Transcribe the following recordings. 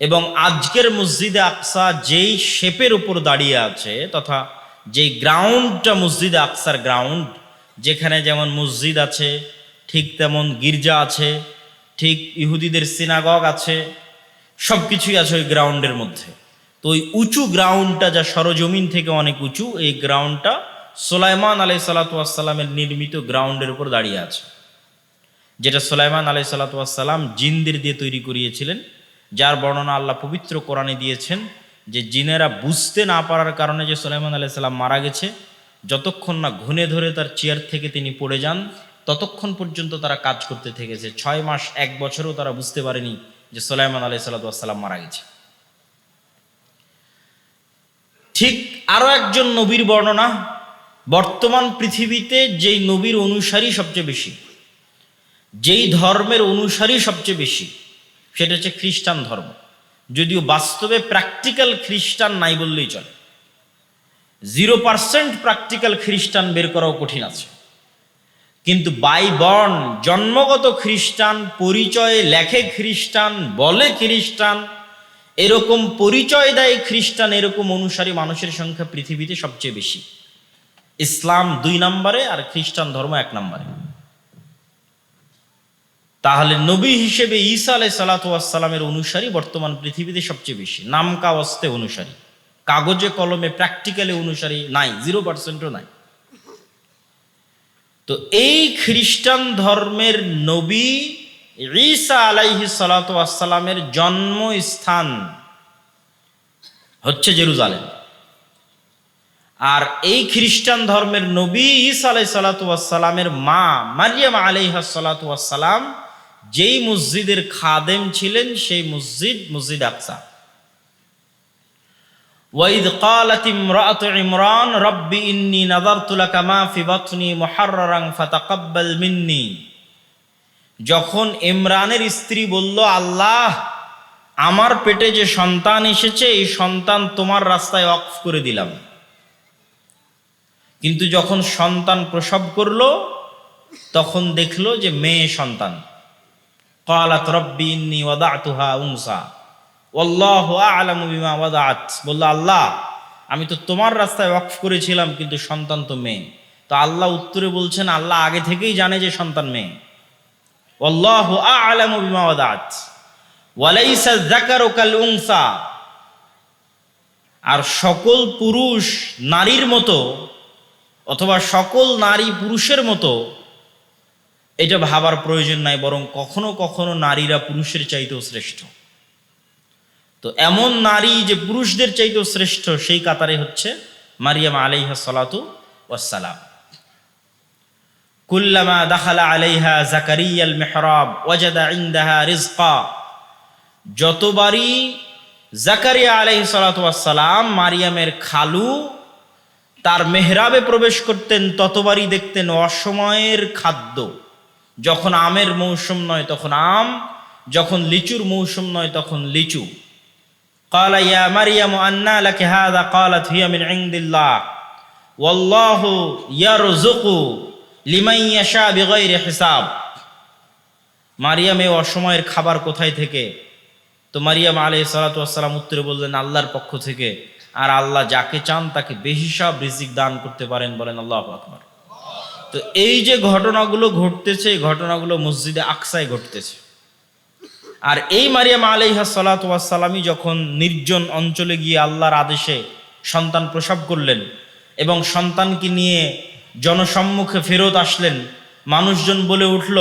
এবং আজকের মসজিদে আকসা যেই শেপের উপর দাঁড়িয়ে আছে তথা যেই গ্রাউন্ডটা মসজিদে আকসার গ্রাউন্ড যেখানে যেমন মসজিদ আছে, ঠিক তেমন গির্জা আছে, ঠিক ইহুদিদের সিনাগগ আছে সব কিছুই আছে ওই গ্রাউন্ডের মধ্যে। তো ওই উঁচু গ্রাউন্ডটা যা সরজমিন থেকে অনেক উঁচু, এই গ্রাউন্ডটা সোলাইমান আলাই সালাতামের নির্মিত গ্রাউন্ডের উপর দাঁড়িয়ে আছে। যেটা সোলাইমান আলাই সালাতাম জিনদের দিয়ে তৈরি করিয়েছিলেন যার বর্ণনা আল্লাহ পবিত্র কোরআনে দিয়েছেন যে জিনেরা বুঝতে না পারার কারণে যে সোলাইমান আলাই সাল্লাম মারা গেছে, যতক্ষণ না ঘুনে ধরে তার চেয়ার থেকে তিনি পড়ে যান, ততক্ষণ পর্যন্ত তারা কাজ করতে থেকেছে। ছয় মাস, এক বছরও তারা বুঝতে পারেনি যে সোলাইমান আলাই সাল্লাম মারা গেছে। ঠিক আরও একজন নবীর বর্ণনা, বর্তমান পৃথিবীতে যেই নবীর অনুসারী সবচেয়ে বেশি, যেই ধর্মের অনুসারী সবচেয়ে বেশি সেটা হচ্ছে খ্রিস্টান ধর্ম। যদিও বাস্তবে প্র্যাকটিক্যাল খ্রিস্টান নাই বললেই চলে। জিরো পার্সেন্ট প্র্যাকটিক্যাল খ্রিস্টান বের করাও কঠিন আছে। কিন্তু বাই বর্ণ জন্মগত খ্রিস্টান, পরিচয়ে লেখে খ্রিস্টান, বলে খ্রিস্টান, এরকম পরিচয় দেয় খ্রিস্টান, এরকম অনুসারী মানুষের সংখ্যা পৃথিবীতে সবচেয়ে বেশি। ইসলাম দুই নম্বরে আর খ্রিস্টান ধর্ম এক নম্বরে। তাহলে নবী হিসেবে ঈসা আলাই সালাতামের অনুসারী বর্তমান পৃথিবীতে সবচেয়ে বেশি। নামকা অস্তে অনুসারী। কাগজে, কলমে প্র্যাকটিক্যালি অনুসারী নাই জিরো পার্সেন্টও নাই। তো এই খ্রিস্টান ধর্মের নবী ঈসা আলাইহি সালাতামের জন্মস্থান হচ্ছে জেরুজালেম। আর এই খ্রিস্টান ধর্মের নবী ঈসা আলাই সালাতামের মা মারিয়াম আলাইহা সালাতাম যেই মসজিদের খাদেম ছিলেন সেই মসজিদ মসজিদ আকসা ওয়াইদ قالت امرأة عمران رب إني نظرت لك ما في بطني محررا فتقبل مني যখন ইমরানের স্ত্রী বলল আল্লাহ আমার পেটে যে সন্তান এসেছে এই সন্তান তোমার রাস্তায় অফ করে দিলাম কিন্তু যখন সন্তান প্রসব করলো তখন দেখলো যে মেয়ে সন্তান قالت ربي إني وضعتها أنثى والله أعلم بما وضعت বলল আল্লাহ আমি তো তোমার রাস্তায় ওয়াকফ করেছিলাম কিন্তু সন্তান তো মেয়ে তো আল্লাহ উত্তরে বলছেন আল্লাহ আগে থেকেই জানে যে সন্তান মেয়ে والله أعلم بما وضعت وليس الذكر كالأنثى আর সকল পুরুষ নারীর মতো অথবা সকল নারী পুরুষের মতো এটা ভাবার প্রয়োজন নাই, বরং কখনো কখনো নারীরা পুরুষের চাইতেও শ্রেষ্ঠ। তো এমন নারী যে পুরুষদের চাইতেও শ্রেষ্ঠ, সেই কাতারে হচ্ছে মারিয়াম আলাইহা সালাতু ওয়াসালাম কুল্লামা দাখালা আলাইহা জাকারিয়াল মেহরাব ওয়াজাদা ইন্দাহা রিজকা। যতবারই জাকারিয়া আলাইহি সালাম মারিয়ামের খালু তার মেহরাবে প্রবেশ করতেন, ততবারই দেখতেন অসময়ের খাদ্য। যখন আমের মৌসুম নয় তখন আম যখন লিচুর মৌসুম নয় তখন লিচু قال يا مريم أنى لك هذا قالت هي من عند الله والله يرزق لمن يشاء بغير حساب মারিয়াম এই অসময়ের খাবার কোথায় থেকে তো মারিয়াম আলাই সালাতাম উত্তরে বললেন আল্লাহর পক্ষ থেকে আর আল্লাহ যাকে চান তাকে বেহিসাব রিজিক দান করতে পারেন বলেন আল্লাহ আকবর তো এই যে ঘটনাগুলো ঘটতেছে ঘটনাগুলো মসজিদে আকসায় ঘটতেছে। আর এই মারিয়াম আলাইহা সালাতামই যখন নির্জন অঞ্চলে গিয়ে আল্লাহর আদেশে সন্তান প্রসব করলেন এবং সন্তানকে নিয়ে জনসম্মুখে ফেরত আসলেন, মানুষজন বলে উঠল,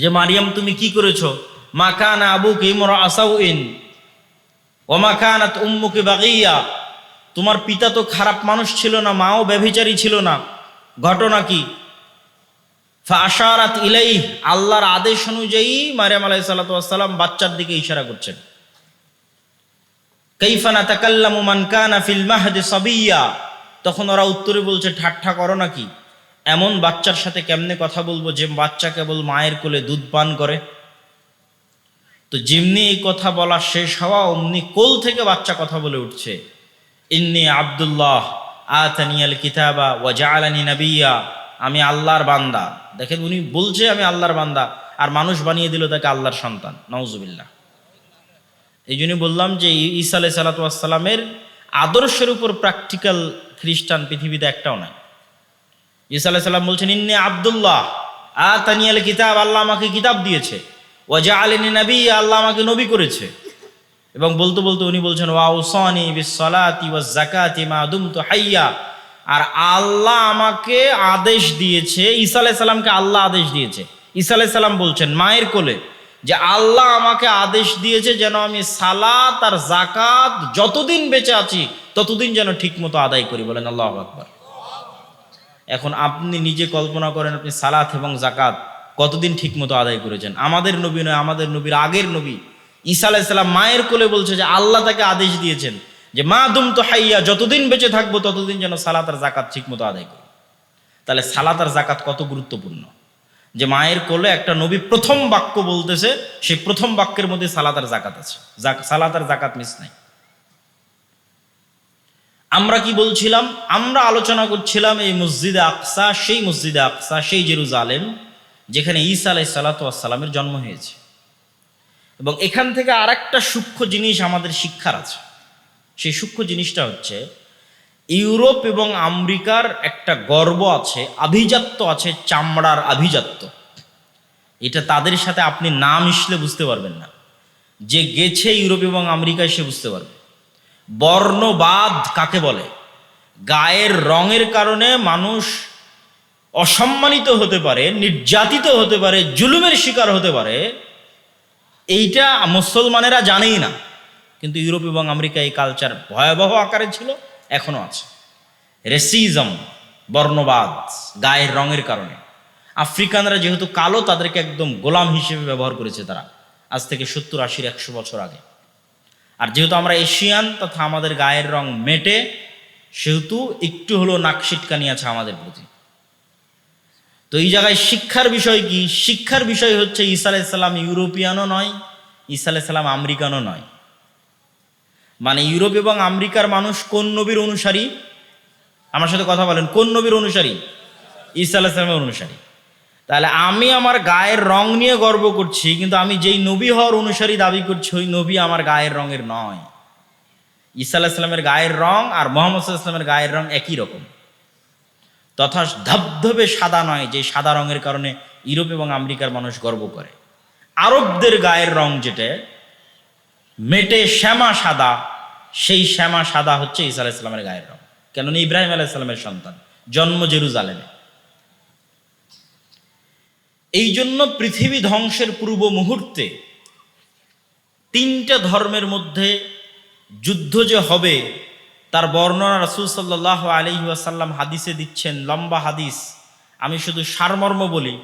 যে মারিয়াম, তুমি কি করেছ? মা কান আবুকে ইমরা আসাউ ইন ওমা কানাত উম্মুকে বাগিয়া। তোমার পিতা তো খারাপ মানুষ ছিল না, মাও ব্যভিচারী ছিল না। ঘটনা কি? ফাশারাত ইলাই আল্লাহর আদেশ অনুযায়ী মারিয়াম আলাই সাল্লাম বাচ্চার দিকে ইশারা করছেন। কৈফানা তাকাল্লামু মান কানা ফিল মাহদি সাবিয়া, তখন ওরা উত্তরে বলছে, ঠাট্টা করো নাকি? এমন বাচ্চার সাথে কেমনে কথা বলব যে বাচ্চা কেবল মায়ের কোলে দুধ পান করে? তো যেমনি এই কথা বলা শেষ হওয়া, অমনি কোল থেকে বাচ্চা কথা বলে উঠছে। ইন্নি আবদুল্লাহ আতানিয়াল কিতাবা ওয়া জাআলানি নাবিয়া। আমি আল্লাহর বান্দা। দেখেন উনি বলছে, আমি আল্লাহর বান্দা। আর মানুষ বানিয়ে দিল তাকে আল্লাহর সন্তান। নওজুবিল্লাহ এই জন্য বললাম যে ঈসা আলাই সালাতামের আদর্শের উপর প্র্যাকটিক্যাল খ্রিস্টান পৃথিবীতে একটাও নাই। ঈসা আলাই সাল্লাম বলছেন, ইন্নে আবদুল্লাহ আ তানিয়াল কিতাব, আল্লাহ আমাকে কিতাব দিয়েছে। ওয়াজা আলিনী নবী আল্লাহ আমাকে নবী করেছে। এবং বলতে বলতে উনি বলছেন ওয়াউসানি বিসলাতি ওয়াজ জাকাতি মা দুমতু হাইয়া। আর আল্লাহ আমাকে আদেশ দিয়েছে, ঈসা আলাইহিস সালামকে আল্লাহ আদেশ দিয়েছে। ঈসা আলাইহিস সালাম বলছেন, মায়ের কোলে, যে আল্লাহ আমাকে আদেশ দিয়েছে যেন আমি সালাত আর জাকাত যতদিন বেঁচে আছি, ততদিন যেন ঠিকমতো আদায় করি। বলেন, আল্লাহ আকবার। এখন আপনি নিজে কল্পনা করেন, আপনি সালাত এবং জাকাত কতদিন ঠিকমতো আদায় করেছেন? আমাদের নবী নয়, আমাদের নবীর আগের নবী ঈসা আলাইসাল্লাম মায়ের কোলে বলছে যে আল্লাহ তাকে আদেশ দিয়েছেন যে মা দুম তো হাইয়া, যতদিন বেঁচে থাকব ততদিন যেন সালাত আর জাকাত ঠিকমতো আদায় করি। তাহলে সালাত আর জাকাত কত গুরুত্বপূর্ণ? যে মায়ের কোলে একটা নবী প্রথম বাক্য বলতেছে, সেই প্রথম বাক্যের মধ্যে সালাত আর জাকাত আছে। সালাত আর জাকাত মিস নাই। আমরা কি বলছিলাম? আমরা আলোচনা করছিলাম এই মসজিদে আকসা, সেই মসজিদে আকসা, সেই জেরুজালেম, যেখানে ঈসা আলাই জন্ম হয়েছে। এবং এখান থেকে আর একটা সূক্ষ্ম জিনিস আমাদের শিক্ষার আছে। সেই সূক্ষ্ম জিনিসটা হচ্ছে, ইউরোপ এবং আমেরিকার একটা গর্ব আছে, আভিজাত্য আছে, চামড়ার আভিজাত্য। এটা তাদের সাথে আপনি না মিশলে বুঝতে পারবেন না। যে গেছে ইউরোপ এবং আমেরিকায় সে বুঝতে পারবে। বর্ণবাদ কাকে বলে? গায়ের রঙের কারণে মানুষ অসম্মানিত হতে পারে, নির্যাতিত হতে পারে, জুলুমের শিকার হতে পারে এইটা মুসলমানেরা জানেই না। কিন্তু ইউরোপ এবং আমেরিকা এই কালচার ভয়াবহ আকারে ছিল, এখনও আছে। রেসিজম বর্ণবাদ, গায়ের রঙের কারণে। আফ্রিকানরা যেহেতু কালো, তাদেরকে একদম গোলাম হিসেবে ব্যবহার করেছে তারা, আজ থেকে সত্তর আশির একশো বছর আগে। আর যেহেতু আমরা এশিয়ান, তথা আমাদের গায়ের রং মেটে, সেহেতু একটু হলো নাকশিটকানি আছে আমাদের প্রতি। তো এই জায়গায় শিক্ষার বিষয় কি? শিক্ষার বিষয় হচ্ছে ঈসা আলাইসাল্লাম ইউরোপিয়ানও নয়, ঈসা আলাইসাল্লাম আমেরিকানও নয়। মানে ইউরোপ এবং আমেরিকার মানুষ কোন নবীর অনুসারী? আমার সাথে কথা বলেন, কোন নবীর অনুসারী? ঈসা আলাইসালামের অনুসারী। তাহলে আমি আমার গায়ের রং নিয়ে গর্ব করছি, কিন্তু আমি যেই নবী হওয়ার অনুসারী দাবি করছি, ওই নবী আমার গায়ের রঙের নয়। ঈসা আলাহিসাল্লামের গায়ের রং আর মোহাম্মদ গায়ের রং একই রকম। তথা ধবধবে সাদা নয়, যে সাদা রঙের কারণে ইউরোপ এবং আমেরিকার মানুষ গর্ব করে। আরবদের গায়ের রং যেটা, মেটে শ্যামা সাদা, সেই শ্যামা সাদা হচ্ছে ঈসা আলাইসাল্লামের গায়ের রং। কেননা ইব্রাহিম আলাইসাল্লামের সন্তান, জন্ম জেরুজালেমে। এই জন্য পৃথিবী ধ্বংসের পূর্ব মুহূর্তে তিনটা ধর্মের মধ্যে যুদ্ধ যে হবে তার বর্ণনা রাসুল সাল্লাহ আলি ওয়াসাল্লাম হাদিসে দিচ্ছেন, লম্বা হাদিস। আমি শুধু সারমর্ম বলি,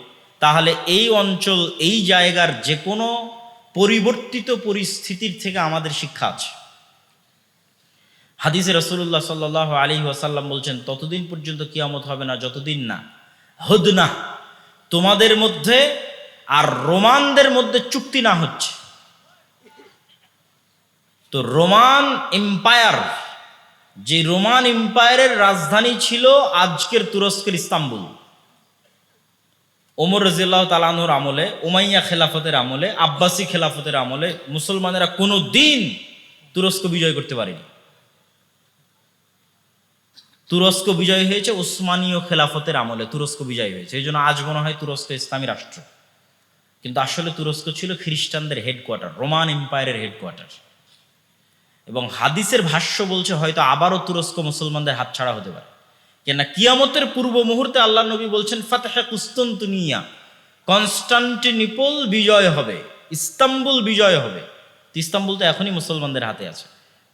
তাহলে এই অঞ্চল, এই জায়গার যে কোনো পরিবর্তিত পরিস্থিতির থেকে আমাদের শিক্ষা আছে। হাদিসে রসুল্লাহ সাল্লাহ আলী ওয়াসাল্লাম বলছেন, ততদিন পর্যন্ত কিয়ামত হবে না, যতদিন না। হদনা তোমাদের মধ্যে আর রোমানদের মধ্যে চুক্তি না হচ্ছে। তো রোমান এম্পায়ার যে রোমান এম্পায়ারের রাজধানী ছিল আজকের তুরস্কের ইস্তাম্বুল। ওমর রাজিল্লাহ তালানুর আমলে, উমাইয়া খেলাফতের আমলে, আব্বাসী খেলাফতের আমলে মুসলমানেরা কোনো দিন তুরস্ক বিজয় করতে পারেনি। তুরস্ক বিজয় হয়েছে উসমানীয় খেলাফতের আমলে, তুরস্ক বিজয় হয়েছে। এই জন্য আজ মনে হয় তুরস্ক ইসলামী রাষ্ট্র। কিন্তু আসলে তুরস্ক ছিল খ্রিস্টানদের হেডকোয়ার্টার রোমান এম্পায়ারের হেডকোয়ার্টার এবং হাদিসের ভাষ্য বলছে হয়তো আবারও তুরস্ক মুসলমানদের হাতছাড়া হতে পারে। কেননা কিয়ামতের পূর্ব মুহূর্তে আল্লাহ নবী বলছেন, ফাতেহা কুস্তন্তুনিয়া, কনস্টান্টিনিপল বিজয় হবে, ইস্তাম্বুল বিজয় হবে। ইস্তাম্বুল তো এখনই মুসলমানদের হাতে আছে।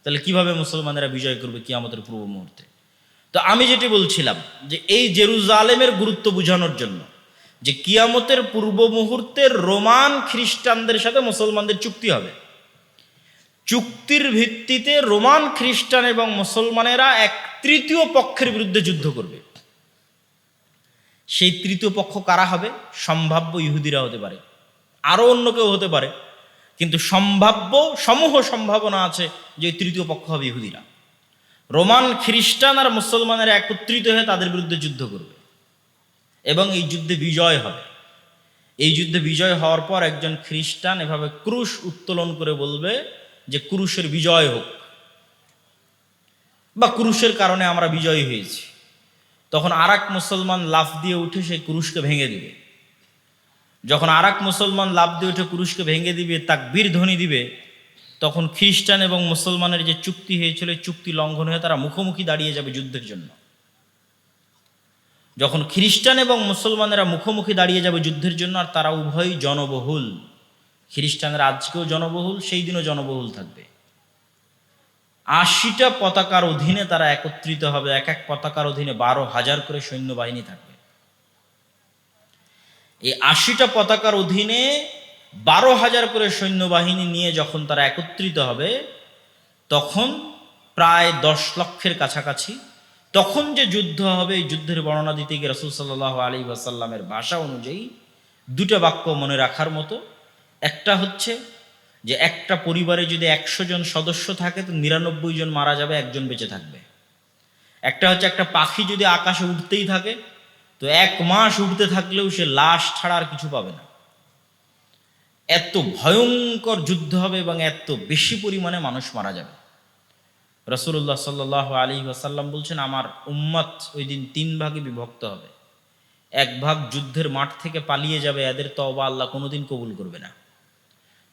তাহলে কীভাবে মুসলমানেরা বিজয় করবে কিয়ামতের পূর্ব মুহূর্তে? তো আমি যেটি বলছিলাম যে এই জেরুজালেমের গুরুত্ব বোঝানোর জন্য যে কিয়ামতের পূর্ব মুহূর্তে রোমান খ্রিস্টানদের সাথে মুসলমানদের চুক্তি হবে। চুক্তির ভিত্তিতে রোমান খ্রিস্টান এবং মুসলমানেরা এক তৃতীয় পক্ষের বিরুদ্ধে যুদ্ধ করবে। সেই তৃতীয় পক্ষ কারা হবে? সম্ভাব্য ইহুদিরা হতে পারে। আরও অন্য কেউ হতে পারে। কিন্তু সম্ভাব্য সমূহ সম্ভাবনা আছে যে তৃতীয় পক্ষ হবে ইহুদিরা। রোমান খ্রিস্টান আর মুসলমানেরা একত্রিত হয়ে তাদের বিরুদ্ধে যুদ্ধ করবে। এবং এই যুদ্ধে বিজয় হবে। এই যুদ্ধে বিজয় হওয়ার পর একজন খ্রিস্টান এভাবে ক্রুশ উত্তোলন করে বলবে যে কুরুষের বিজয় হোক বা কুরুষের কারণে আমরা বিজয়ী হয়েছি, তখন আর মুসলমান লাফ দিয়ে উঠে সেই কুরুষকে ভেঙে দিবে। যখন আর মুসলমান লাফ দিয়ে উঠে কুরুষকে ভেঙে দিবে, তাকবীর ধ্বনি দিবে, তখন খ্রিস্টান এবং মুসলমানের যে চুক্তি হয়েছিল চুক্তি লঙ্ঘন হয়ে তারা মুখোমুখি দাঁড়িয়ে যাবে যুদ্ধের জন্য। যখন খ্রিস্টান এবং মুসলমানেরা মুখোমুখি দাঁড়িয়ে যাবে যুদ্ধের জন্য, আর তারা উভয়ই জনবহুল। খ্রিস্টানরা আজকেও জনবহুল, সেই দিনও জনবহুল থাকবে। আশিটা পতাকার অধীনে তারা একত্রিত হবে, এক এক পতাকার অধীনে বারো হাজার করে সৈন্যবাহিনী থাকবে। এই আশিটা পতাকার অধীনে বারো হাজার করে সৈন্যবাহিনী নিয়ে যখন তারা একত্রিত হবে, তখন প্রায় দশ লক্ষের কাছাকাছি, তখন যে যুদ্ধ হবে, এই যুদ্ধের বর্ণনা দিতে গিয়ে রসুল সাল্লাহ আলী ওয়াসাল্লামের ভাষা অনুযায়ী দুটো বাক্য মনে রাখার মতো একটা হচ্ছে যে একটা পরিবারে যদি একশো জন সদস্য থাকে, তো নিরানব্বই জন মারা যাবে, একজন বেঁচে থাকবে। একটা হচ্ছে একটা পাখি যদি আকাশে উঠতেই থাকে, তো এক মাস উঠতে থাকলেও সে লাশ ছাড়া আর কিছু পাবে না। এত ভয়ঙ্কর যুদ্ধ হবে এবং এত বেশি পরিমাণে মানুষ মারা যাবে। রসুল্লাহ সাল্লাহ আলী ওয়াসাল্লাম বলছেন, আমার উম্মত ওই দিন তিন ভাগে বিভক্ত হবে। এক ভাগ যুদ্ধের মাঠ থেকে পালিয়ে যাবে, এদের তবা আল্লাহ কোনোদিন কবুল করবে না।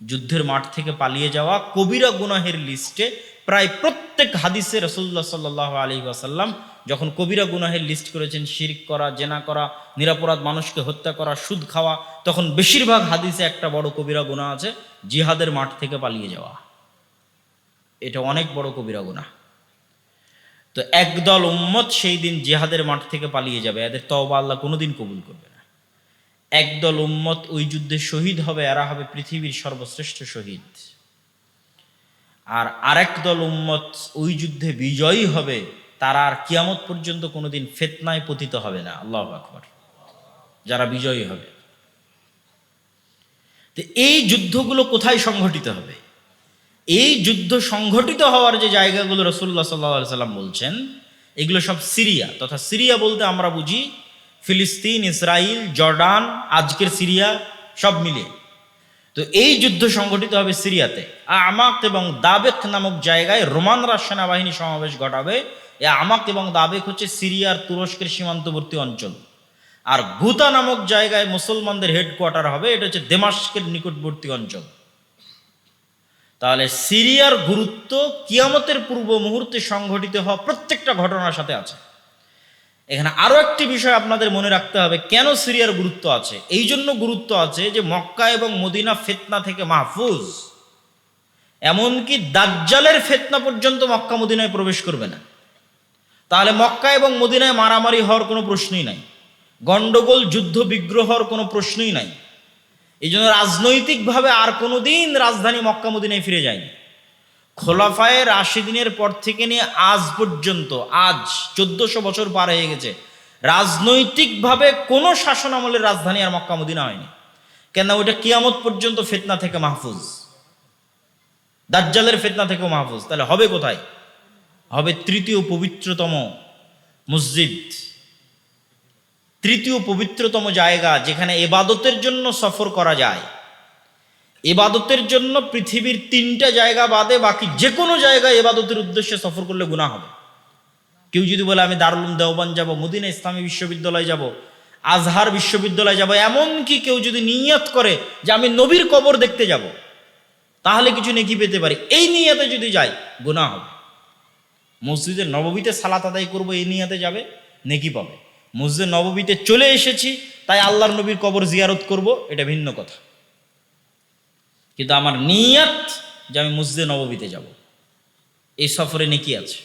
যুদ্ধের মাঠ থেকে পালিয়ে যাওয়া কবিরা গুনাহের লিস্টে প্রায় প্রত্যেক হাদিসে রসুল্লাহ সাল্লাহ আলী ওয়াসাল্লাম যখন কবিরা গুনাহের লিস্ট করেছেন, শিরিক করা, জেনা করা, নিরাপরাধ মানুষকে হত্যা করা, সুদ খাওয়া, তখন বেশিরভাগ হাদিসে একটা বড় কবিরা গুণা আছে, জিহাদের মাঠ থেকে পালিয়ে যাওয়া। এটা অনেক বড় কবিরা গুণা তো একদল উম্মত সেই দিন জিহাদের মাঠ থেকে পালিয়ে যাবে, এদের তওবা আল্লাহ কোনোদিন কবুল করবে না। একদল উম্মত ওই যুদ্ধে শহীদ হবে, এরা হবে পৃথিবীর সর্বশ্রেষ্ঠ শহীদ। আর আরেক দল উম্মত ওই যুদ্ধে বিজয়ী হবে, তারা আর কিয়ামত পর্যন্ত কোনোদিন ফেতনায় পতিত হবে না। আল্লাহ আকবর। যারা বিজয়ী হবে। তো এই যুদ্ধগুলো কোথায় সংঘটিত হবে? এই যুদ্ধ সংঘটিত হওয়ার যে জায়গাগুলো রসুল্লাহ সাল্লা সাল্লাম বলছেন, এগুলো সব সিরিয়া, তথা সিরিয়া বলতে আমরা বুঝি ফিলিস্তিন ইসরায়েল জর্ডান, আজকের সিরিয়া, সব মিলিয়ে। তো এই যুদ্ধ সংঘটিত হবে সিরিয়াতে। আমাক এবং দাবেক নামক জায়গায় রোমানরা সেনাবাহিনী সমাবেশ ঘটাবে। এ আমাক এবং দাবেক হচ্ছে সিরিয়ার তুরস্কের সীমান্তবর্তী অঞ্চল। আর গুতা নামক জায়গায় মুসলমানদের হেডকোয়ার্টার হবে, এটা হচ্ছে দেমাস্কের নিকটবর্তী অঞ্চল। তাহলে সিরিয়ার গুরুত্ব কিয়ামতের পূর্ব মুহূর্তে সংঘটিত হওয়া প্রত্যেকটা ঘটনার সাথে আছে। এখানে আরও একটি বিষয় আপনাদের মনে রাখতে হবে, কেন সিরিয়ার গুরুত্ব আছে? এই জন্য গুরুত্ব আছে যে মক্কা এবং মদিনা ফেতনা থেকে মাহফুজ। এমনকি দাজ্জালের ফেতনা পর্যন্ত মক্কা মদিনায় প্রবেশ করবে না। তাহলে মক্কা এবং মদিনায় মারামারি হওয়ার কোনো প্রশ্নই নাই। গন্ডগোল, যুদ্ধ বিগ্রহর কোনো প্রশ্নই নাই। এই জন্য রাজনৈতিকভাবে আর কোনো দিন রাজধানী মক্কা মদিনায় ফিরে যায়নি। খোলাফায় রাশিদিনের পর থেকে নিয়ে আজ পর্যন্ত, আজ চোদ্দশো বছর পার হয়ে গেছে, রাজনৈতিকভাবে কোনো শাসন আমলের রাজধানী আর মক্কা মদিনা হয়নি। কেন ওইটা কিয়ামত পর্যন্ত ফেতনা থেকে মাহফুজ। দাজ্জালের ফেতনা থেকেও মাহফুজ। তাহলে হবে কোথায়? হবে তৃতীয় পবিত্রতম মসজিদ। তৃতীয় পবিত্রতম জায়গা যেখানে এবাদতের জন্য সফর করা যায়। এবাদতের জন্য পৃথিবীর তিনটা জায়গা বাদে বাকি যে কোনো জায়গায় এবাদতের উদ্দেশ্যে সফর করলে গুণা হবে। কেউ যদি বলে, আমি দারুলুম দেওবান যাব, মদিনা ইসলামী বিশ্ববিদ্যালয় যাব, আজহার বিশ্ববিদ্যালয় যাব, এমনকি কেউ যদি নিয়ত করে যে, আমি নবীর কবর দেখতে যাব, তাহলে কিছু নেকি পেতে পারি। এই নিয়াতে যদি যাই গুণা হবে। মসজিদের নববীতে সালাত আদায় করব, এই নিয়াতে যাবে, নেকি পাবে। মসজিদ নববীতে চলে এসেছি, তাই আল্লাহর নবীর কবর জিয়ারত করব, এটা ভিন্ন কথা। কিন্তু আমার নিয়াত যে আমি মসজিদে নববীতে যাব। এই সফরে নেকি আছে।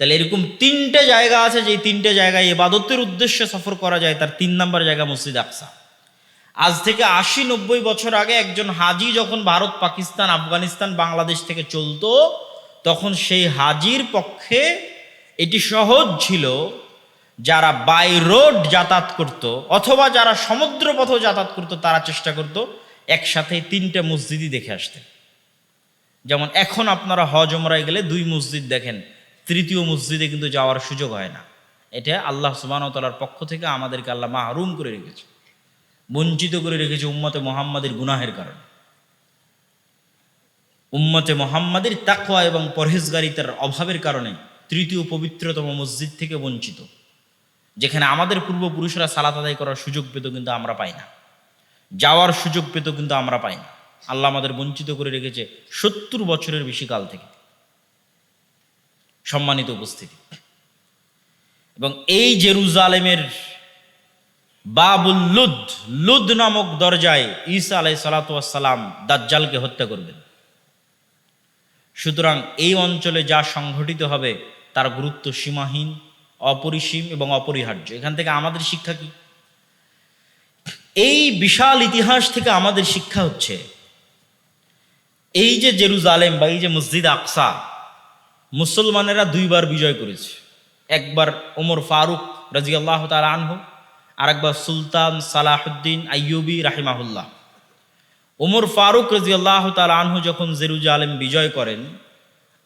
তাহলে এরকম তিনটে জায়গা আছে যে তিনটে জায়গায় এবাদতের উদ্দেশ্যে সফর করা যায়, তার তিন নাম্বার জায়গা মসজিদ আকসা। আজ থেকে আশি নব্বই বছর আগে একজন হাজি যখন ভারত, পাকিস্তান, আফগানিস্তান, বাংলাদেশ থেকে চলতো, তখন সেই হাজির পক্ষে এটি সহজ ছিল যারা বাই রোড যাতায়াত করত, অথবা যারা সমুদ্র পথে যাতায়াত করতো, তারা চেষ্টা করত একসাথে তিনটে মসজিদই দেখে আসতে। যেমন এখন আপনারা হজ ওমরায় গেলে দুই মসজিদ দেখেন, তৃতীয় মসজিদে কিন্তু যাওয়ার সুযোগ হয় না। এটা আল্লাহ সুবাহতালার পক্ষ থেকে আমাদেরকে আল্লাহ মাহরুম করে রেখেছে, বঞ্চিত করে রেখেছে উম্মতে মোহাম্মদের গুনাহের কারণে। উম্মতে মোহাম্মদের তাকওয়া এবং পরহেজগারিতার অভাবের কারণে তৃতীয় পবিত্রতম মসজিদ থেকে বঞ্চিত, যেখানে আমাদের পূর্বপুরুষরা সালাত আদায় করার সুযোগ পেত কিন্তু আমরা পাই না। যাওয়ার সুযোগ পেত কিন্তু আমরা পাই না। আল্লাহ আমাদের বঞ্চিত করে রেখেছে সত্তর বছরের বেশি কাল থেকে। সম্মানিত উপস্থিতি। এবং এই জেরুজালেমের বাবুল লুদ লুদ নামক দরজায় ঈসা আলাই সালাতাম দাজ্জালকে হত্যা করবেন। সুতরাং এই অঞ্চলে যা সংঘটিত হবে তার গুরুত্ব সীমাহীন, অপরিসীম এবং অপরিহার্য। এখান থেকে আমাদের শিক্ষা কি? এই বিশাল ইতিহাস থেকে আমাদের শিক্ষা হচ্ছে, এই যে জেরুজালেম বা এই যে মসজিদ আকসা, মুসলমানেরা দুইবার বিজয় করেছে। একবার ওমর ফারুক রাজি আল্লাহ তালা আনহু, আরেকবার সুলতান সালাহুদ্দিন আইয়ুবি রাহিমাহুল্লাহ। ওমর ফারুক রাজি আল্লাহ তালা আনহু যখন জেরুজালেম বিজয় করেন,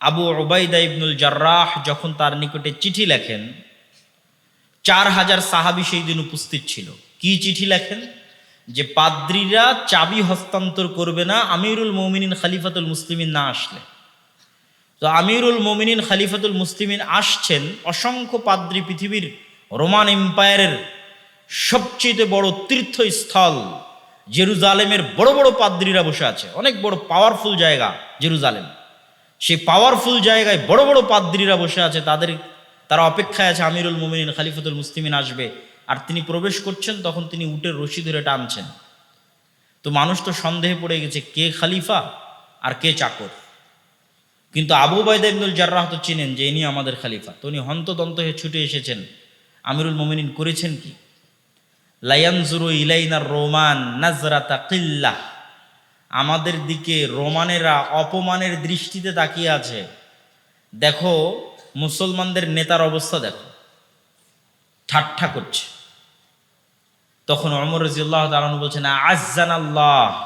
আবু ওবায়দা ইবনুল জার্রাহ যখন তার নিকটে চিঠি লেখেন, চার হাজার সাহাবি সেই দিন উপস্থিত ছিল। কি চিঠি লেখেন? যে পাদ্রীরা চাবি হস্তান্তর করবে না, আমিরুল মমিনিন খালিফাতুল মুসলিমিন না আসলে। তো আমিরুল মমিনিন খালিফাতুল মুসলিমিন আসছেন, অসংখ্য পাদ্রী পৃথিবীর রোমান এম্পায়ারের সবচেয়ে বড় তীর্থস্থল, জেরুজালেমের বড় বড় পাদ্রীরা বসে আছে। অনেক বড় পাওয়ারফুল জায়গা জেরুজালেম। সেই পাওয়ারফুল জায়গায় বড় বড় পাদ্রীরা বসে আছে, তাদের, তারা অপেক্ষায় আছে, আমিরুল মোমিনিন খালিফাতুল মুসলিমিন আসবে। আর তিনি প্রবেশ করছেন, তখন তিনি উটের রশি ধরে টানছেন। তো মানুষ তো সন্দেহে পড়ে গেছে, কে খালিফা আর কে চাকর? কিন্তু আবু বাইদা ইবনুল জার্রাহ তো চিনেন যে ইনি আমাদের খালিফা। তো উনি হন্তদন্ত হয়ে ছুটে এসেছেন, আমিরুল মোমিনিন করেছেন কি? লায়ানজুরু ইলাইনার রোমান নাজরাতা কিল্লাহ আমাদের দিকে রোমানেরা অপমানের দৃষ্টিতে তাকিয়ে আছে। দেখো, মুসলমানদের নেতার অবস্থা দেখো। ঠাট্টা করছে। তখন অমর রাজিউল্লাহ তালন বলছেন আজান আল্লাহ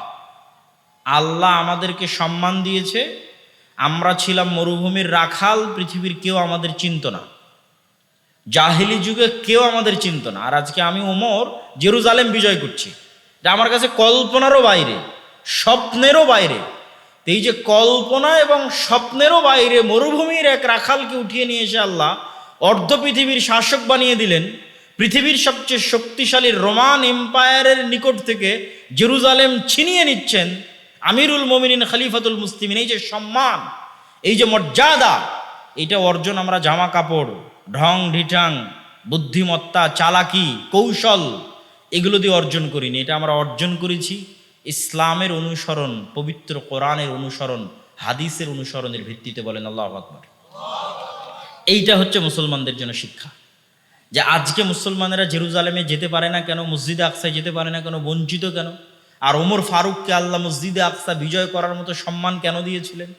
আল্লাহ আমাদেরকে সম্মান দিয়েছে। আমরা ছিলাম মরুভূমির রাখাল, পৃথিবীর কেউ আমাদের চিনত না। জাহিলি যুগে কেউ আমাদের চিনত না। আর আজকে আমি ওমর জেরুজালেম বিজয় করছি। এটা আমার কাছে কল্পনারও বাইরে, স্বপ্নেরও বাইরে। এই যে কল্পনা এবং স্বপ্নেরও বাইরে মরুভূমির এক রাখালকে উঠিয়ে নিয়ে এসে আল্লাহ অর্ধ পৃথিবীর শাসক বানিয়ে দিলেন। পৃথিবীর সবচেয়ে শক্তিশালী রোমান এম্পায়ারের নিকট থেকে জেরুজালেম ছিনিয়ে নিচ্ছেন আমিরুল মোমিনিন, খালিফাতুল মুসলিমিন। এই যে সম্মান, এই যে মর্যাদা, এটা অর্জন আমরা জামা কাপড়, ঢং, ঢিঠাং, বুদ্ধিমত্তা, চালাকি, কৌশল, এগুলো দিয়ে অর্জন করিনি। এটা আমরা অর্জন করেছি ইসলামের অনুসরণ, পবিত্র কোরআনের অনুসরণ, হাদিসের অনুসরণের ভিত্তিতে বলেন আল্লাহ আকবর। এইটা হচ্ছে মুসলমানদের জন্য শিক্ষা। যে আজকে মুসলমানেরা জেরুজালেমে যেতে পারে না কেন, মসজিদে আকসায় যেতে পারে না কেন, বঞ্চিত কেন? আর ওমর ফারুককে আল্লাহ মসজিদে আকসা বিজয় করার মতো সম্মান কেন দিয়েছিলেন?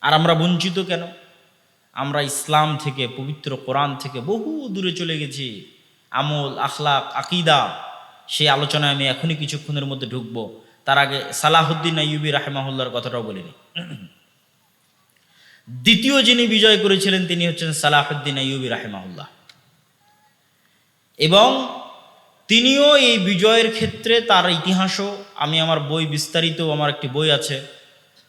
আর আমরা বঞ্চিত কেন? আমরা ইসলাম থেকে, পবিত্র কোরআন থেকে বহু দূরে চলে গেছি। আমল, আখলাক, আকিদা সেই আলোচনায় আমি এখনই কিছুক্ষণের মধ্যে ঢুকবো। তার আগে সালাহুদ্দিন আইয়ুবি রাহেমাহুল্লার কথাটাও বলিনি দ্বিতীয় যিনি বিজয় করেছিলেন, তিনি হচ্ছেন সালাহুদ্দিন আইয়ুবি রাহেমাহুল্লাহ। এবং তিনিও এই বিজয়ের ক্ষেত্রে তার ইতিহাসও, আমি আমার বই বিস্তারিত, আমার একটি বই আছে,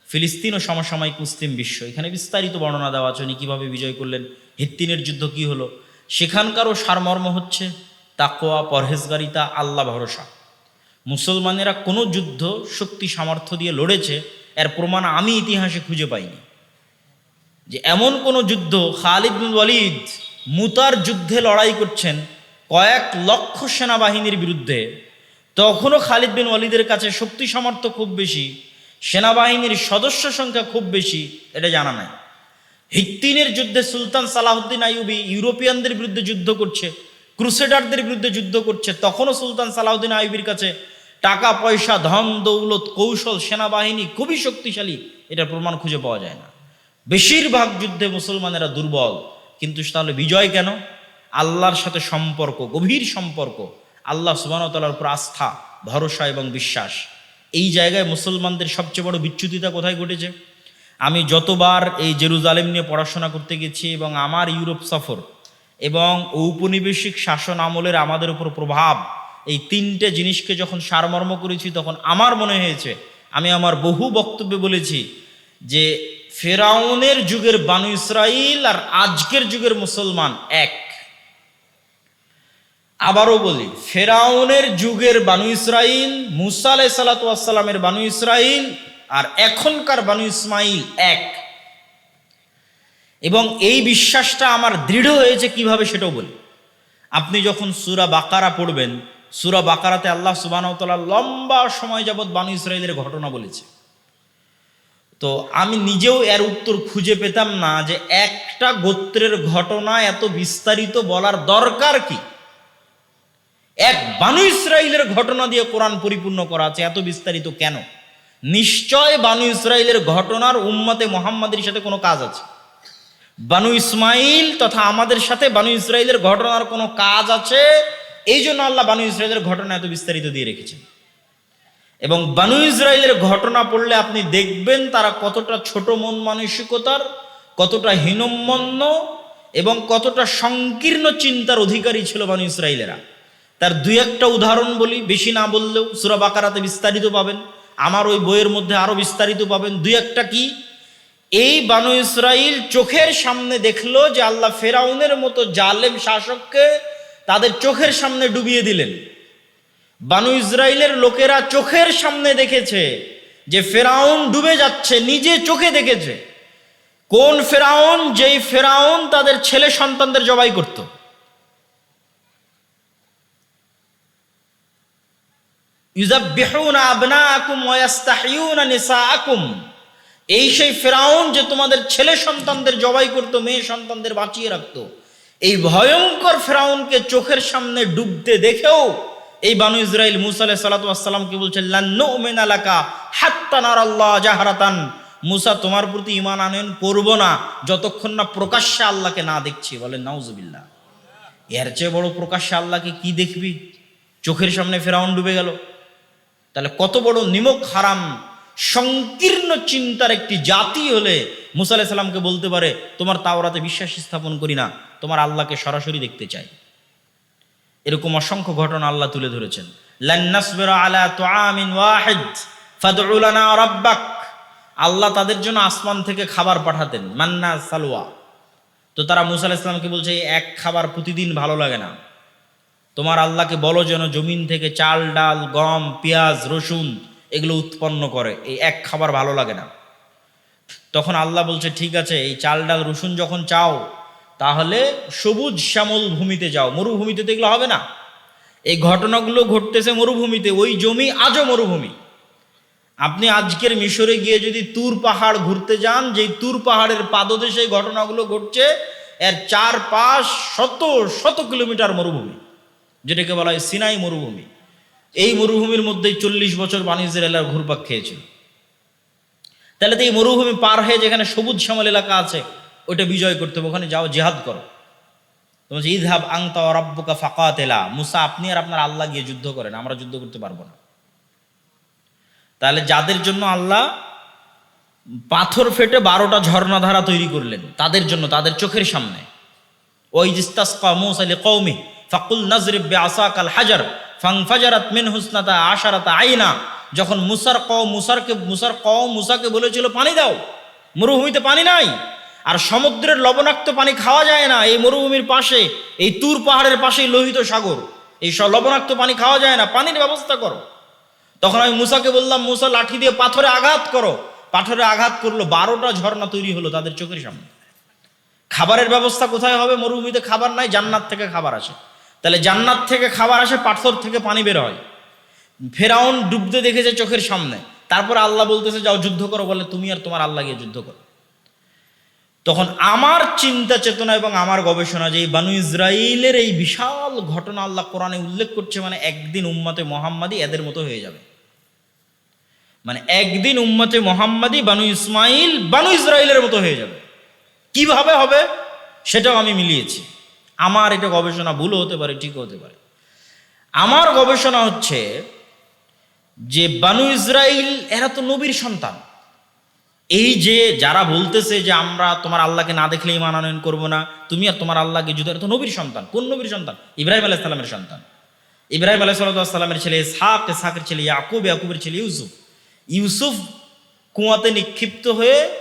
ফিলিস্তিন ও সমসাময়িক মুসলিম বিশ্ব। এখানে বিস্তারিত বর্ণনা দেওয়া আছে উনি কীভাবে বিজয় করলেন, হিত্তিনের যুদ্ধ কি হলো। সেখানকারও সারমর্ম হচ্ছে তাকোয়া পরহেজগারিতা, আল্লাহ ভরসা। মুসলমানেরা কোনো যুদ্ধ শক্তি সামর্থ্য দিয়ে লড়েছে, এর প্রমাণ আমি ইতিহাসে খুঁজে পাইনি। যে এমন কোনো যুদ্ধ, খালিদ ওয়ালিদ, মুতার যুদ্ধে লড়াই করছেন কয়েক লক্ষ সেনাবাহিনীর বিরুদ্ধে, তখনও খালিদ বিন ওয়ালিদের কাছে শক্তি সামর্থ্য খুব বেশি, সেনাবাহিনীর সদস্য সংখ্যা খুব বেশি, এটা জানা নাই। হিত্তিনের যুদ্ধে সুলতান সালাহুদ্দিন আইয়ুবি ইউরোপিয়ানদের বিরুদ্ধে যুদ্ধ করছে, ক্রুসেডারদের বিরুদ্ধে যুদ্ধ করছে, তখনও সুলতান সালাহুদ্দিন আইয়ুবির কাছে টাকা, পয়সা, ধন, দৌলত, কৌশল, সেনাবাহিনী খুবই শক্তিশালী এটা প্রমাণ খুঁজে পাওয়া যায় না। বেশিরভাগ যুদ্ধে মুসলমানেরা দুর্বল, কিন্তু তাহলে বিজয় কেন? আল্লাহর সাথে সম্পর্ক, গভীর সম্পর্ক, আল্লাহ সুবানতালার উপর আস্থা, ভরসা এবং বিশ্বাস। এই জায়গায় মুসলমানদের সবচেয়ে বড় বিচ্যুতিতা কোথায় ঘটেছে? আমি যতবার এই জেরুজালেম নিয়ে পড়াশোনা করতে গেছি এবং আমার ইউরোপ সফর এবং ঔপনিবেশিক শাসন আমলের আমাদের উপর প্রভাব, এই তিনটে জিনিসকে যখন সারমর্ম করেছি, তখন আমার মনে হয়েছে, আমি আমার বহু বক্তব্যে বলেছি যে ফেরাউনের যুগের বানু ইসরাইল আর আজকের যুগের মুসলমান এক। আবারও বলি, ফেরাউনের যুগের বানু ইসরাইল, মুসা আলাই সালাতামের বানু ইসরাইল আর এখনকার বানু ইসমাইল এক। এবং এই বিশ্বাসটা আমার দৃঢ় হয়েছে কীভাবে সেটাও বলি। আপনি যখন সুরা বাকারা পড়বেন, সুরা বাকারাতে আল্লাহ সুবাহতলা লম্বা সময় যাবৎ বানু ইসরায়েলের ঘটনা বলেছে। তো আমি নিজেও এর উত্তর খুঁজে পেতাম না যে একটা গোত্রের ঘটনা এত বিস্তারিত বলার দরকার কি? এক বানু ইসরায়েলের ঘটনা দিয়ে কোরআন পরিপূর্ণ করা আছে, এত বিস্তারিত কেন? নিশ্চয় বানু ইসরায়েলের ঘটনার উম্মতে মোহাম্মদের সাথে কোনো কাজ আছে? বানু ইসমাইল তথা আমাদের সাথে বানু ইসরায়েলের ঘটনার কোনো কাজ আছে? এই জন্য আল্লাহ বানু ইসরায়েলের ঘটনা এত বিস্তারিত দিয়ে রেখেছেন। এবং বানু ইসরায়েলের ঘটনা পড়লে আপনি দেখবেন তারা কতটা ছোট মন মানসিকতার, কতটা হীনম্মন্য এবং কতটা সংকীর্ণ চিন্তার অধিকারী ছিল বানু ইসরায়েলেরা তার দুই একটা উদাহরণ বলি, বেশি না বললেও সুরা বাকারাতে বিস্তারিত পাবেন। আমার ওই বইয়ের মধ্যে আরও বিস্তারিত পাবেন। দুই একটা কি? এই বানু ইসরাইল চোখের সামনে দেখল যে আল্লাহ ফেরাউনের মতো জালেম শাসককে তাদের চোখের সামনে ডুবিয়ে দিলেন। বানু ইসরায়েলের লোকেরা চোখের সামনে দেখেছে যে ফেরাউন ডুবে যাচ্ছে, নিজে চোখে দেখেছে। কোন ফেরাউন? যেই ফেরাউন তাদের ছেলে সন্তানদের জবাই করত। ইউজাব্বিহুনা আবনাআকুম ওয়া ইয়াস্তাহিয়ুনা নিসাআকুম। এই সেই ফেরাউন যে তোমাদের ছেলে সন্তানদের জবাই করত, মেয়ে সন্তানদের বাঁচিয়ে রাখতো। এই ভয়ঙ্কর ফেরাউনকে চোখের সামনে ডুবতে দেখেও এই বানু ইসরাইল মুসা আলাহ সাল্লাতামকে বলছে লান্নু মেনালাকা হাত্তানার আল্লাহ জাহারাতান। মুসা, তোমার প্রতি ইমান আনয়ন করব না, যতক্ষণ না প্রকাশ্যে আল্লাহকে না দেখছি। বলে নাউজুবিল্লাহ। এর চেয়ে বড় প্রকাশ্যে আল্লাহকে কি দেখবি? চোখের সামনে ফেরাউন ডুবে গেল। তাহলে কত বড় নিমক হারাম? সংকীর্ণ চিন্তার একটি জাতি হলে মুসা আলাহ সাল্লামকে বলতে পারে, তোমার তাওরাতে বিশ্বাস স্থাপন করি না, তোমার আল্লাহকে সরাসরি দেখতে চাই। এরকম অসংখ্য ঘটনা আল্লাহ তুলে ধরেছেন। আল্লাহ তাদের জন্য আসমান থেকে খাবার পাঠাতেন মান্না সালোয়া তো তারা মুসা আলাইহিস সালামকে বলছে এক খাবার প্রতিদিন ভালো লাগে না। তোমার আল্লাহকে বলো যেন জমিন থেকে চাল, ডাল, গম, পেঁয়াজ, রসুন এগুলো উৎপন্ন করে। এই এক খাবার ভালো লাগে না। তখন আল্লাহ বলছে, ঠিক আছে, এই চাল, ডাল, রসুন যখন চাও, তাহলে সবুজ শ্যামল ভূমিতে যাও। মরুভূমিতে তো এগুলো হবে না। এই ঘটনাগুলো ঘটতেছে মরুভূমিতে। ওই জমি আজও মরুভূমি। আপনি আজকের মিশরে গিয়ে যদি তুর পাহাড় ঘুরতে যান, যেই তুর পাহাড়ের পাদদেশে ঘটনাগুলো ঘটছে, এর চার পাঁচ শত শত কিলোমিটার মরুভূমি। যেটাকে বলা হয় সিনাই মরুভূমি। এই মরুভূমির মধ্যেই চল্লিশ বছর বাণিজ্যের এলাকা ঘুরপাক খেয়েছিল। তাহলে তো এই মরুভূমি পার হয়ে যেখানে সবুজ শ্যামল এলাকা আছে, ওইটা বিজয় করতে হবে, ওখানে যাও, জেহাদ করো। তোমার ইদহাব আংতা রব্বকা ফাকাত এলা মুসা, আপনি আর আপনার আল্লাহ গিয়ে যুদ্ধ করেন, আমরা যুদ্ধ করতে পারব না। তাহলে যাদের জন্য আল্লাহ পাথর ফেটে বারোটা ঝর্ণাধারা তৈরি করলেন, তাদের জন্য, তাদের চোখের সামনে। ওই আলী কৌমি ফাকুল নজরিব আসাক আল হাজার ফাংফাজারাত মিন হুসনাতা আশারাতা আইনা, যখন মুসার ক মুসারকে, মুসার ক মুসাকে বলেছিল, পানি দাও, মরুভূমিতে পানি নাই, আর সমুদ্রের লবণাক্ত পানি খাওয়া যায় না, এই মরুভূমির পাশে, এই তুর পাহাড়ের পাশেই লোহিত সাগর, এই সব লবণাক্ত পানি খাওয়া যায় না, পানির ব্যবস্থা করো। তখন আমি মুসাকে বললাম, মুসা, লাঠি দিয়ে পাথরে আঘাত করো। পাথরে আঘাত করল, বারোটা ঝর্ণা তৈরি হলো তাদের চোখের সামনে। খাবারের ব্যবস্থা কোথায় হবে? মরুভূমিতে খাবার নাই, জান্নাত থেকে খাবার আসে তাহলে জান্নাত থেকে খাবার আসে, পাথর থেকে পানি বের হয়। ফেরাউন ডুবতে দেখেছে চোখের সামনে। তারপর আল্লাহ বলতেছে, যাও যুদ্ধ করো। বলে, তুমি আর তোমার আল্লাহ গিয়ে যুদ্ধ করো। তখন আমার চিন্তা চেতনা এবং আমার গবেষণা যে এই বানু ইসরায়েলের এই বিশাল ঘটনা আল্লাহ কোরআনে উল্লেখ করছে মানে একদিন উম্মতে মোহাম্মদী এদের মতো হয়ে যাবে। মানে একদিন উম্মতে মোহাম্মদী বানু ইসমাইল বানু ইসরায়েলের মতো হয়ে যাবে। কীভাবে হবে? সেটাও আমি মিলিয়েছি। আমার এটা গবেষণা ভুলও হতে পারে ঠিকও হতে পারে। আমার গবেষণা হচ্ছে যে বানু ইসরাইল, এরা তো নবীর সন্তান। এই যে যারা বলতেছে যে আমরা তোমার আল্লাহকে না দেখলে ইমান আনয়ন করব না, তুমি আর তোমার আল্লাহকে যুদ্ধ তো নবীর সন্তান। কোন নবীর সন্তান? ইব্রাহিম আলাহ সাল্লামের সন্তান। ইব্রাহিম আলাহ সাল্লামের ছেলে সাক সাকের ছেলে ইয়াকুব, ইয়াকুবের ছেলে ইউসুফ। ইউসুফ কুয়াতে নিক্ষিপ্ত হয়ে